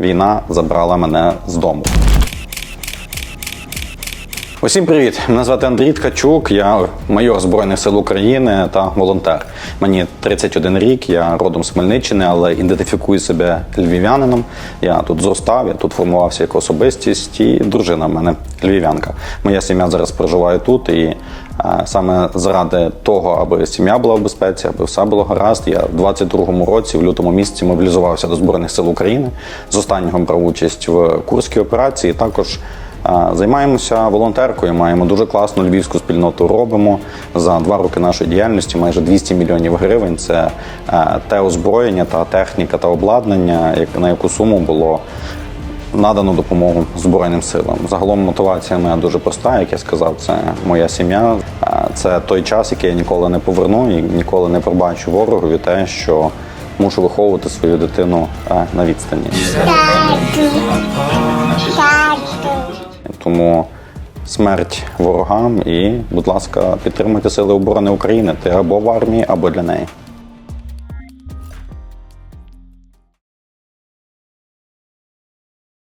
війна забрала мене з дому. Усім привіт! Мене звати Андрій Ткачук, я майор Збройних сил України та волонтер. Мені 31 рік, я родом з Хмельниччини, але ідентифікую себе львів'янином. Я тут зростав, я тут формувався як особистість, і дружина в мене львів'янка. Моя сім'я зараз проживає тут, і е, саме заради того, аби сім'я була в безпеці, аби все було гаразд. Я в 22-му році, в лютому місяці, мобілізувався до Збройних сил України. З останнього брав участь в Курській операції. Також Займаємося волонтеркою, маємо дуже класну львівську спільноту. Робимо за два роки нашої діяльності майже 200 мільйонів гривень. Це е, те озброєння та техніка та обладнання, на яку суму було надано допомогу Збройним силам. Загалом мотивація моя дуже проста, як я сказав, це моя сім'я. Це той час, який я ніколи не поверну і ніколи не пробачу ворогові те, що мушу виховувати свою дитину е, на відстані. Тому смерть ворогам і, будь ласка, підтримуйте Сили оборони України. Ти або в армії, або для неї.